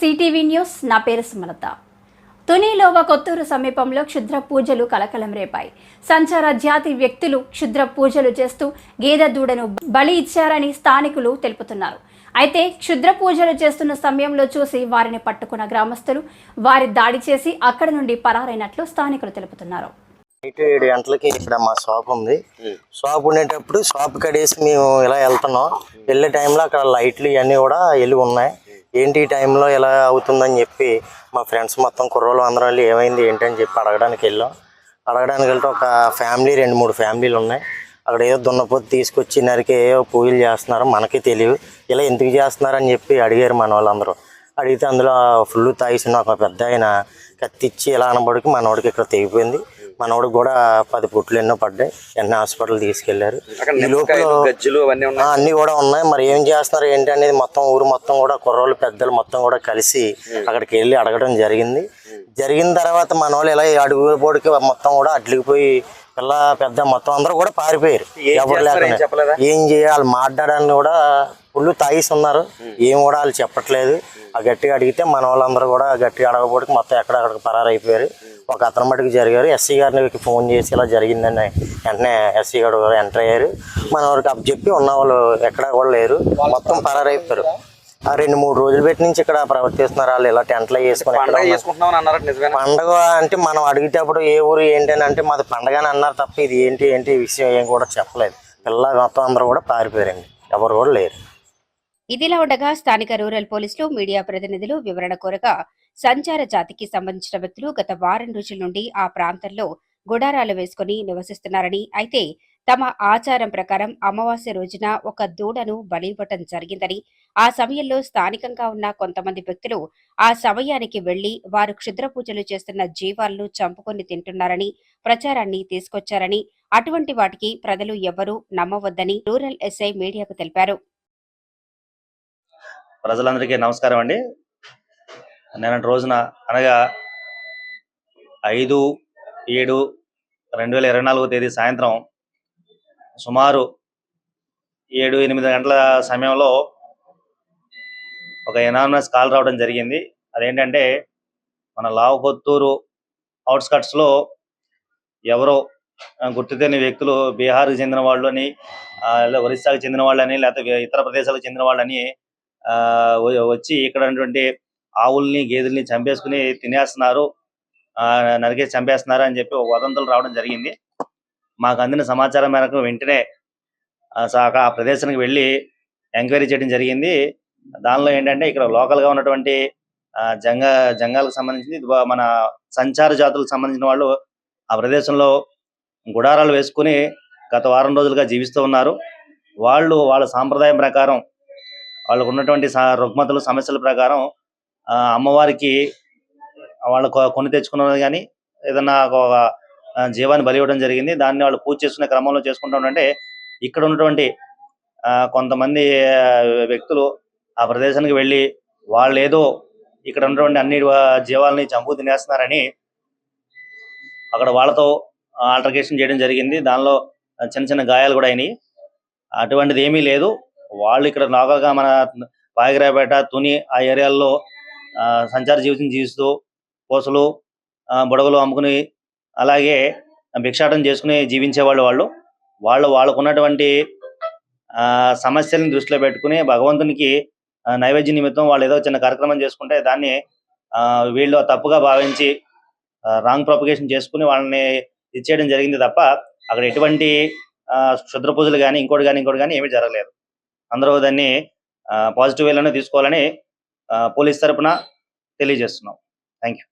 CTV news. నా పేరు సుమలత. తునిలోవ కొత్తూరు సమీపంలో క్షుద్ర పూజలు కలకలం రేపాయి. సంచార జాతి వ్యక్తులు క్షుద్ర పూజలు చేస్తూ గేదె దూడను బలి ఇచ్చారని స్థానికులు తెలుపుతున్నారు. అయితే క్షుద్ర పూజలు చేస్తున్న సమయంలో చూసి వారిని పట్టుకున్న గ్రామస్తులు వారి దాడి చేసి అక్కడి నుండి పరారైనట్లు స్థానికులు తెలుపుతున్నారు. నైట్ ఏడు గంటలకి ఇక్కడ మా షాప్ ఉంది. షాప్ ఉండేటప్పుడు షాప్ కడేసి మేము ఇలా వెళ్తున్నాం. వెళ్ళే టైంలో అక్కడ లైట్లు ఇవన్నీ కూడా వెళ్ళి ఉన్నాయి. ఏంటి ఈ టైంలో ఇలా అవుతుందని చెప్పి మా ఫ్రెండ్స్ మొత్తం కుర్రోళ్ళు అందరం వెళ్ళి ఏమైంది ఏంటని చెప్పి అడగడానికి వెళ్ళాం. అడగడానికి వెళ్తే ఒక ఫ్యామిలీ రెండు మూడు ఫ్యామిలీలు ఉన్నాయి. అక్కడ ఏదో దున్నపోతు తీసుకొచ్చి నరికి ఏవో పూజలు చేస్తున్నారు మనకి తెలియదు. ఇలా ఎందుకు చేస్తున్నారని చెప్పి అడిగారు మన వాళ్ళందరూ. అడిగితే అందులో ఫుల్ తాగిసిన ఒక పెద్ద ఆయన కత్తిచ్చి ఇలా అనబడికి మనోడికి ఇక్కడ తెగిపోయింది. మనోడికి కూడా పది పుట్లు ఎన్నో పడ్డాయి. ఎన్నో హాస్పిటల్ తీసుకెళ్ళారు. అక్కడ ఈ నిమ్మకాయలు లోపల గజ్జలు అవన్నీ ఆ, ఉన్నాయి అన్ని కూడా ఉన్నాయి. మరి ఏం చేస్తున్నారు? ఏంటి అనేది మొత్తం ఊరు మొత్తం కూడా కుర్రోళ్ళు పెద్దలు మొత్తం కూడా కలిసి అక్కడికి వెళ్ళి అడగడం జరిగింది. జరిగిన తర్వాత మన వాళ్ళు ఇలా అడుగు పొడికి మొత్తం కూడా అడ్లిగిపోయి పిల్ల పెద్ద మొత్తం అందరూ కూడా పారిపోయారు. ఎవరు లేకుండా? ఏం చేయాలి? మాట్లాడడానికి కూడా ఫుల్ తాగిసి ఉన్నారు. ఏం కూడా వాళ్ళు చెప్పట్లేదు. ఆ గట్టిగా అడిగితే మన వాళ్ళందరూ కూడా గట్టిగా అడగబోటికి మొత్తం ఎక్కడక్కడ పరారైపోయారు. ఒక అతని మటుకు జరిగారు. ఎస్సీ గారిని ఫోన్ చేసి ఇలా జరిగిందని వెంటనే ఎస్సీ గారు ఎంటర్ అయ్యారు. మన వరకు అప్పు చెప్పి ఉన్న వాళ్ళు ఎక్కడా కూడా లేరు. మొత్తం పరారైపోయారు. ఆ రెండు మూడు రోజులు పెట్టి నుంచి ఇక్కడ ప్రవర్తిస్తున్నారు. వాళ్ళు ఇలా టెంట్లు వేసుకొని పండగ అంటే మనం అడిగేటప్పుడు ఏ ఊరు ఏంటి అని అంటే మాది పండగ అని అన్నారు తప్ప ఇది ఏంటి ఏంటి విషయం ఏం కూడా చెప్పలేదు. పిల్ల మొత్తం అందరూ కూడా పారిపోయారండి. ఎవరు కూడా లేరు. ఇదిలా ఉండగా స్థానిక రూరల్ పోలీసులు మీడియా ప్రతినిధులు వివరణ కోరగా సంచార జాతికి సంబంధించిన వ్యక్తులు గత వారం రోజుల నుండి ఆ ప్రాంతంలో గుడారాలు వేసుకుని నివసిస్తున్నారని అయితే తమ ఆచారం ప్రకారం అమావాస్య రోజున ఒక దూడను బలి ఇవ్వటం జరిగిందని ఆ సమయంలో స్థానికంగా ఉన్న కొంతమంది వ్యక్తులు ఆ సమయానికి వెళ్ళి వారు క్షుద్ర పూజలు చేస్తున్న జీవాలను చంపుకొని తింటున్నారని ప్రచారాన్ని తీసుకొచ్చారని అటువంటి వాటికి ప్రజలు ఎవరూ నమ్మవద్దని రూరల్ ఎస్ఐ మీడియాకు తెలిపారు. ప్రజలందరికీ నమస్కారం అండి. నిన్నటి రోజున అనగా ఐదు ఏడు రెండు వేల ఇరవై నాలుగో తేదీ సాయంత్రం సుమారు ఏడు ఎనిమిది గంటల సమయంలో ఒక ఎనానమస్ కాల్ రావడం జరిగింది. అదేంటంటే మన లావకొత్తూరు అవుట్స్కట్స్లో ఎవరో ఆ, గుర్తు తెలియని వ్యక్తులు బీహార్కి చెందిన వాళ్ళు అని లేదా ఒరిస్సాకి చెందిన వాళ్ళని లేకపోతే ఇతర ప్రదేశాలకు చెందిన వాళ్ళని వచ్చి ఇక్కడ ఉన్నటువంటి ఆవుల్ని గేదెల్ని చంపేసుకుని తినేస్తున్నారు. ఆ, నరికేసి చంపేస్తున్నారు అని చెప్పి వదంతులు రావడం జరిగింది. మాకు అందిన సమాచారం మేరకు వెంటనే ఆ ప్రదేశానికి వెళ్ళి ఎంక్వైరీ చేయడం జరిగింది. దానిలో ఏంటంటే ఇక్కడ లోకల్గా ఉన్నటువంటి ఆ, జంగ జంగాలకు సంబంధించి మన సంచార జాతులకు సంబంధించిన వాళ్ళు ఆ ప్రదేశంలో గుడారాలు వేసుకుని గత వారం రోజులుగా జీవిస్తూ ఉన్నారు. వాళ్ళు వాళ్ళ సాంప్రదాయం ప్రకారం వాళ్ళకు ఉన్నటువంటి రుగ్మతలు సమస్యల ప్రకారం అమ్మవారికి వాళ్ళు కొ- కొని తెచ్చుకున్నది కానీ ఏదన్నా ఒక జీవాన్ని బలి ఇవ్వడం జరిగింది. దాన్ని వాళ్ళు పూజ చేసుకునే క్రమంలో చేసుకుంటామంటే ఇక్కడ ఉన్నటువంటి ఆ, కొంతమంది వ్యక్తులు ఆ ప్రదేశానికి వెళ్ళి వాళ్ళు ఏదో ఇక్కడ ఉన్నటువంటి అన్ని జీవాలని చంపు తినేస్తున్నారని అక్కడ వాళ్ళతో ఆల్టర్కేషన్ చేయడం జరిగింది. దానిలో చిన్న చిన్న గాయాలు కూడా అయినాయి. అటువంటిది ఏమీ లేదు. వాళ్ళు ఇక్కడ నాగల్గా మన పాయగరాపేట తుని ఆ ఏరియాల్లో సంచార జీవితం జీవిస్తూ పూసలు బుడగలు అమ్ముకుని అలాగే భిక్షాటం చేసుకుని జీవించేవాళ్ళు వాళ్ళు. వాళ్ళు వాళ్ళకు ఉన్నటువంటి ఆ, దృష్టిలో పెట్టుకుని భగవంతునికి నైవేద్య నిమిత్తం వాళ్ళు ఏదో చిన్న కార్యక్రమం చేసుకుంటే దాన్ని ఆ, వీళ్ళు తప్పుగా భావించి రాంగ్ ప్రొపగేషన్ చేసుకుని వాళ్ళని ఇచ్చేయడం జరిగింది తప్ప అక్కడ ఎటువంటి ఆ, క్షుద్ర పూజలు కానీ ఇంకోటి కానీ ఇంకోటి కానీ ఏమీ జరగలేదు. అందరూ దాన్ని పాజిటివ్ వేలోనే తీసుకోవాలని పోలీస్ తరపున తెలియజేస్తున్నాం. Thank you